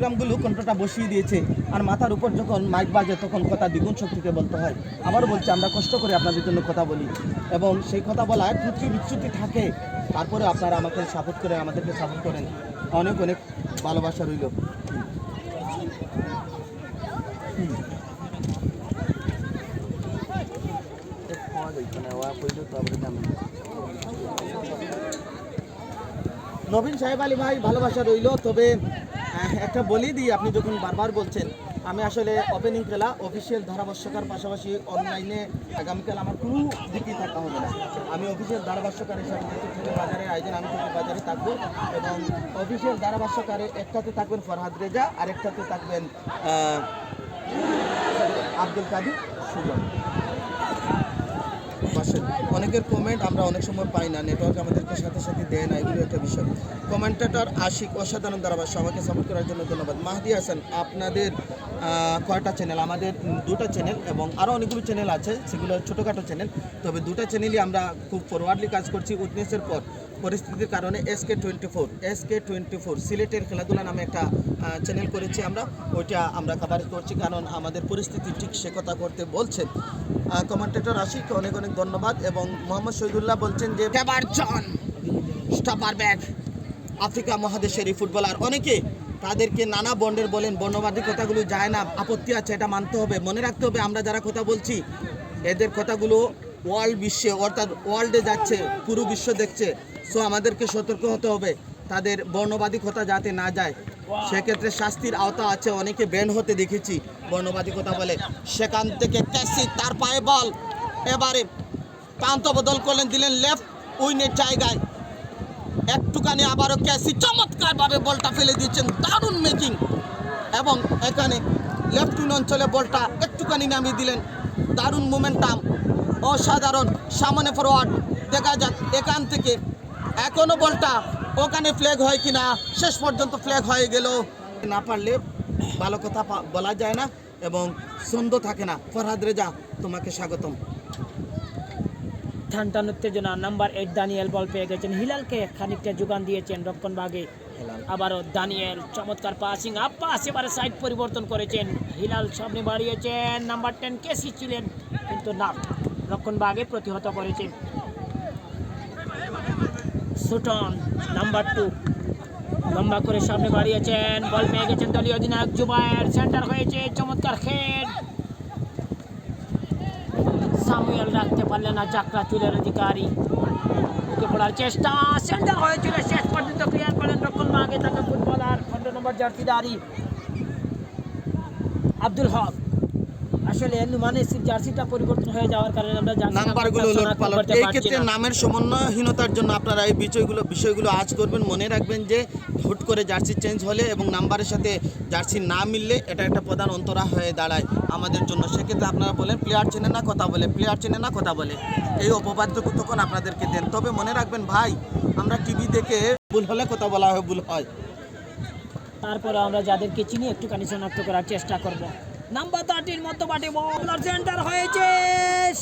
প্রোগ্রামগুলো কণ্ঠটা বসিয়ে দিয়েছে আর মাথার উপর যখন মাইক বাজে তখন কথা দ্বিগুণ শক্তিতে বলতে হয়। আবারও বলছি, আমরা কষ্ট করে আপনাদের জন্য কথা বলি এবং সেই কথা বলায় ত্রুটি বিচ্যুতি থাকে। তারপরে আপনারা আমাকে সাপোর্ট করে, আমাদেরকে সাপোর্ট করেন। অনেক অনেক ভালোবাসা রইল। নবীন সাহেব আলী ভাই, ভালোবাসা রইল। তবে একটা বলি দিই, আপনি যখন বারবার বলছেন, আমি আসলে ওপেনিং খেলা অফিসিয়াল ধারাভাষ্যকার পাশাপাশি অনলাইনে আগামীকাল আমার কোনো দিকেই থাকা হবে না। আমি অফিসিয়াল ধারাভাষ্যকার হিসাবে বাজারে আয়োজন, আমি ছোটো বাজারে থাকব এবং অফিসিয়াল ধারাভাষ্যকারে একটাতে থাকবেন ফরহাদ রেজা আর একটাতে থাকবেন আব্দুল কাদির সুজন। অনেকের কমেন্ট আমরা অনেক সময় পাই না নেটওয়ার্ক আমাদেরকে সাথে সাথে দেয় না, এগুলো একটা বিষয়। কমেন্টেটর আশিক অসাধারণ ধারাভাষ্য সবাইকে সাপোর্ট করার জন্য ধন্যবাদ। মাহদি হাসান, আপনাদের কয়টা চ্যানেল আমাদের দুটো চ্যানেল এবং আরও অনেকগুলো চ্যানেল আছে, সেগুলো ছোটোখাটো চ্যানেল তবে দুটো চ্যানেলই আমরা খুব ফরওয়ার্ডলি কাজ করছি, উইটনেসের পর। পরিস্থিতির কারণে S K twenty four S K twenty four সিলেটের খেলাধুলা নামে একটা চ্যানেল করেছি আমরা। ওইটা আমরা কাভারেজ করছি কারণ আমাদের পরিস্থিতি ঠিক সে কথা করতে বলছেন। কমেন্টেটর আশিক অনেক অনেক ধন্যবাদ এবং মোহাম্মদ শহীদুল্লাহ বলছেন যে স্টপার ব্যাগ আফ্রিকা মহাদেশের এই ফুটবলার অনেকে তাদেরকে নানা বন্ডের বলেন বর্ণবাদী কথাগুলো যায় না আপত্তি আছে এটা মানতে হবে মনে রাখতে হবে। আমরা যারা কথা বলছি এদের কথাগুলো ওয়ার্ল্ড বিশ্বে, অর্থাৎ ওয়ার্ল্ডে যাচ্ছে, পুরো বিশ্ব দেখছে। সো আমাদেরকে সতর্ক হতে হবে। তাদের বর্ণবাদিকতা যাতে না যায়। সেক্ষেত্রে শাস্তির আওতা আছে, অনেকে ব্যান হতে দেখেছি বর্ণবাদিকতা বলে। সেখান থেকে ক্যাসি, তার পায়ে বল। এবারে প্রান্ত বদল করলেন, দিলেন লেফট, উইনের জায়গায়। একটুখানি আবারও ক্যাসি চমৎকারভাবে বলটা ফেলে দিচ্ছেন, দারুণ মেকিং এবং এখানে লেফট উইন অঞ্চলে বলটা একটুখানি নামিয়ে দিলেন, দারুণ মোমেন্টাম অসাধারণ সামনে ফরওয়ার্ড দেখা যাক এখান থেকে। এখনও বলটা ওখানে ফ্ল্যাগ হয় কিনা? শেষ পর্যন্ত ফ্ল্যাগ হয়ে গেল। না পারলে ভালো কথা বলা যায় না এবং সন্দেহ থাকে না। ফরহাদ রেজা তোমাকে স্বাগতম। টান টান উত্তেজনা। নাম্বার এইট দানিয়েল বল পেয়ে গেছেন। হিলালকে খানিকটা যোগান দিয়েছেন রক্ষণ ভাগে আবারও দানিয়েল চমৎকার পাসিং আপ পাস এবারে সাইড পরিবর্তন করেছেন। হিলাল সামনে বাড়িয়েছেন। নাম্বার টেন কেসি ছিলেন কিন্তু না। রক্ষণ ভাগে প্রতিহত করেছেন সুটন, নাম্বার টু লম্বা করে সামনে বাড়িয়েছেন, বল পেয়ে গেছেন দলীয় অধিনায়ক জুবায়ের। সেন্টার হয়েছে, চমৎকার খেড সামুয়েল রাখতে পারলেন না যাত্রা চুলের অধিকারী। ঢুকে পড়ার চেষ্টা, সেন্টার হয়েছিল, শেষ পর্যন্ত ক্লিয়ার করেন রক্ষণ আগে থাকা ফুটবলার পনেরো নম্বর জার্সিদারি আব্দুল হক আসলে নুমানের জার্সিটা পরিবর্তন হয়ে যাওয়ার কারণে আমরা নাম্বারগুলো নামটা লোড পালট এই ক্ষেত্রে নামের সমন্বয়হীনতার জন্য আপনারা এই বিষয়গুলো বিষয়গুলো আজ করবেন। মনে রাখবেন যে হুট করে জার্সি চেঞ্জ হলে এবং নাম্বারের সাথে জার্সি না মিললে এটা একটা প্রধান অন্তরা হয়ে দাঁড়ায় আমাদের জন্য। সেক্ষেত্রে আপনারা বলেন প্লেয়ার চেনে না কথা বলে। প্লেয়ার চেনে না কথা বলে। এই অপবাদটুকু তখন আপনাদেরকে দেন। তবে মনে রাখবেন ভাই আমরা টিভি দেখে ভুল হলে কথা বলা হয় ভুল হয়। তারপরে আমরা যাদেরকে চিনি একটুখানি শনাক্ত করার চেষ্টা করব। নাম্বার থার্টির মতো বাটে বল সেন্টার হয়েছে।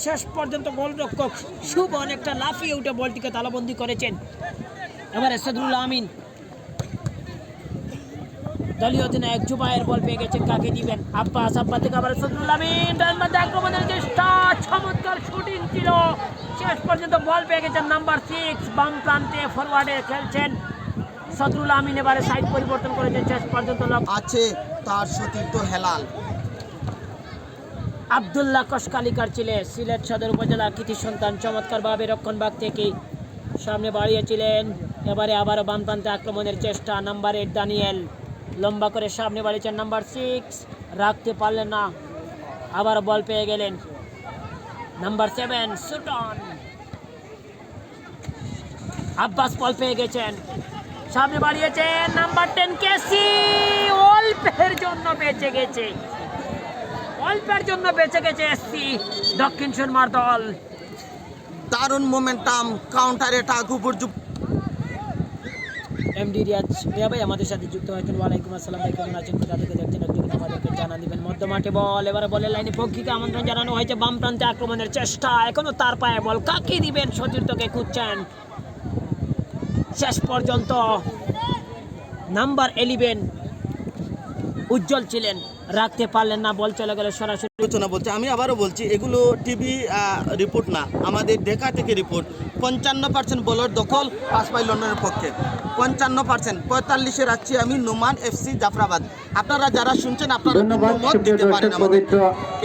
শেষ পর্যন্ত গোলরক্ষক শুভ অনেকটা লাফিয়ে উঠে বলটিকে তালাবন্দি করেছেন। এবারে সদরুল আমিন। দলীয় অধিনায়ক জুবায়ের বল পেয়ে গেছেন কাকে দিবেন? আব্বাস আব্বা থেকে আবার সদরুল আমিন। আক্রমণের চেষ্টা, চমৎকার শুটিং ছিল। শেষ পর্যন্ত বল পেয়ে গেছেন নাম্বার সিক্স বাম প্রান্তে ফরওয়ার্ডে খেলছেন সদরুল আমিন। এবারে সাইড পরিবর্তন করেছেন, শেষ পর্যন্ত আছে তার সতীর্থ হেলাল। আবদুল্লাহ কসকালিকার ছিলে, সিলেট সদর উপজেলা কৃতি সন্তান চমৎকারভাবে রক্ষণভাগ থেকে সামনে বাড়িয়েছিলেন। এবারে আবারও বামপ্রান্তে আক্রমণের চেষ্টা নাম্বার এইট দানিয়েল লম্বা করে সামনে বাড়িয়েছেন নাম্বার সিক্স রাখতে পারলেন না। আবার বল পেয়ে গেলেন নাম্বার সেভেন সুটন আব্বাস বল পেয়ে গেছেন। সামনে বাড়িয়েছেন নাম্বার টেন কেসি অল্পের জন্য বেঁচে গেছে। অল্পের জন্য বেঁচে গেছে এসসি দক্ষিণ সুরমার দল। দারুণ মোমেন্টাম কাউন্টার অ্যাটাক উপর্যুপ এমডি রিয়াজ রিয়া ভাই আমাদের সাথে যুক্ত হয়েছেন। ওয়ালাইকুম আসসালাম ভাই কেমন আছেন? থেকে দেখছেন একটু আমাদেরকে জানা দিবেন। মধ্য মাঠে বল এবারে বলের লাইনে পক্ষীকে আমন্ত্রণ জানানো হয়েছে বাম প্রান্তে আক্রমণের চেষ্টা। এখনও তার পায়ে বল। কাকে দিবেন? সতীর্থকে খুঁজছেন। শেষ পর্যন্ত নাম্বার এলিভেন উজ্জ্বল ছিলেন। রাখতে পারলেন না বল চলে গেল সরাসরি। আলোচনা বলছে আমি আবারও বলছি এগুলো টিভি রিপোর্ট না আমাদের ঢাকা থেকে রিপোর্ট পঞ্চান্ন পার্সেন্ট বলার দখল পাঁচ বাই লন্ডনের পক্ষে। পঞ্চান্ন পার্সেন্ট পঁয়তাল্লিশে রাখছি আমি নোমান এফসি জাফরাবাদ আপনারা যারা শুনছেন আপনারা মত দিতে পারেন আমাদের।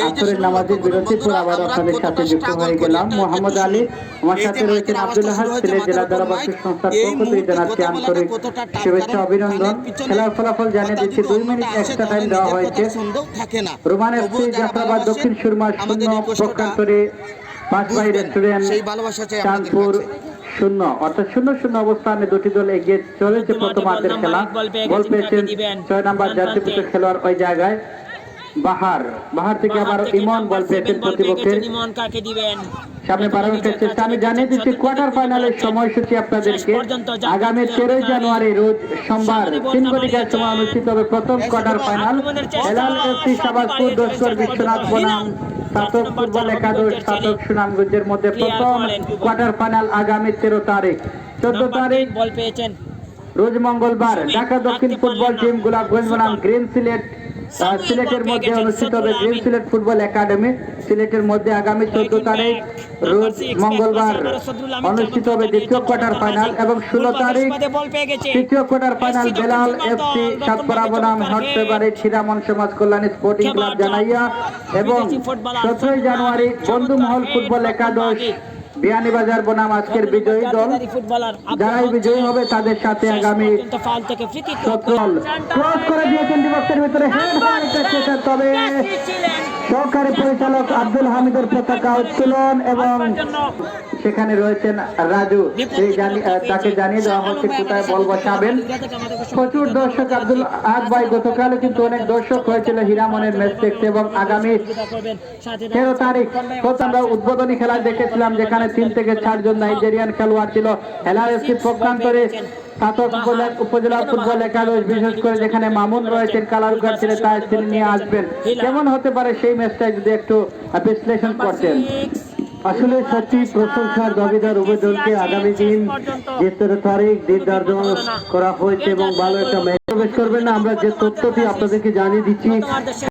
এই যে আসরের নামাজের বিরতির পর আবার আপনাদের সাথে যুক্ত হয়ে গেলাম। মোহাম্মদ আলী আমার সাথে রয়েছেন আব্দুল হাস সিলেট জেলা ধারাবাহিক সংস্থার পক্ষ থেকে জানাচ্ছি আন্তরিক শুভেচ্ছা অভিনন্দন খেলার ফলাফল জানিয়ে দিচ্ছি দুই মিনিট এক্সট্রা টাইম দেওয়া হয়েছে। সন্দেহ থাকে না। রোমান এফসি জাফরাবাদ দক্ষিণ সুরমা আমাদের শূন্য পক্ষান্তরে রেস্টুরেন্ট সেই ভালোবাসা চাই চাঁদপুর শূন্য অর্থাৎ শূন্য শূন্য অবস্থানে দুটি দল এগিয়ে চলেছে প্রথম বল হাতের নাম্বার খেলা। গেছেন, পেয়েছেন ছয় নাম্বার জাতীয় খেলোয়াড় ওই জায়গায়। বাহার বাহার থেকে আবার ইমন বল পেয়েছেন প্রতিপক্ষের। ইমন কাকে দিবেন? সামনে বাড়ানোর চেষ্টা আমি জানিয়ে দিচ্ছি কোয়ার্টার ফাইনালের সময়সূচি আপনাদেরকে। আগামী তেরোই জানুয়ারি রোজ সোমবার তিন ঘটিকার সময় অনুষ্ঠিত হবে প্রথম quarter final Helal FC Sabajpur দস্কর Biswanath বনাম। স্নাতক ফুটবল একাদশ স্নাতক সুনামগঞ্জের মধ্যে প্রথম কোয়ার্টার ফাইনাল। আগামী তেরো তারিখ। চোদ্দ তারিখ বল পেয়েছেন। রোজ মঙ্গলবার ঢাকা দক্ষিণ ফুটবল টিম গোলাপগঞ্জ বনাম গ্রিন সিলেট সিলেটের মধ্যে অনুষ্ঠিত হবে গ্রিন সিলেট ফুটবল একাডেমি। সিলেটের মধ্যে আগামী চোদ্দ তারিখ রোজ মঙ্গলবার অনুষ্ঠিত হবে দ্বিতীয় কোয়ার্টার ফাইনাল এবং ষোলো তারিখ তৃতীয় quarter final Belal FC Satpara বনাম হট ফেভারিট হিরামন সমাজ কল্যাণ স্পোর্টিং ক্লাব জানাইয়া এবং সতেরোই জানুয়ারি বন্ধুমহল ফুটবল একাদশ বিয়ানীবাজার বনাম আজকের বিজয়ী দল। যারাই বিজয়ী হবে তাদের সাথে আগামী ক্রস করে দিয়েছেন ডিবক্সের ভিতরে তবে সহকারী পরিচালক আব্দুল হামিদের পতাকা উত্তোলন এবং সেখানে রয়েছেন রাজু। সেই তাকে জানিয়ে দেওয়া হচ্ছে কোথায় বল বসাবেন। প্রচুর দর্শক আব্দুল আজ ভাই, গতকালও কিন্তু অনেক দর্শক হয়েছিল হীরামনের ম্যাচ দেখতে এবং আগামী তেরো তারিখ আমরা উদ্বোধনী খেলা দেখেছিলাম, যেখানে তিন থেকে চারজন নাইজেরিয়ান খেলোয়াড় ছিল। হেলার এফসি পক্ষান্তরে উপজেলা- ফুটবল একাদশ বিশেষ করে যেখানে মামুন রয়েছেন কালারুকার ছেলে তিনি নিয়ে আসবেন। কেমন হতে পারে সেই ম্যাচটা যদি একটু বিশ্লেষণ করতেন। আসলে সত্যি প্রশংসার দাবিদার আগামী দিন যে তেরো তারিখ করা হয়েছে এবং ভালো একটা ম্যাচ প্রবেশ করবেন। না আমরা যে তথ্যটি আপনাদেরকে জানিয়ে দিচ্ছি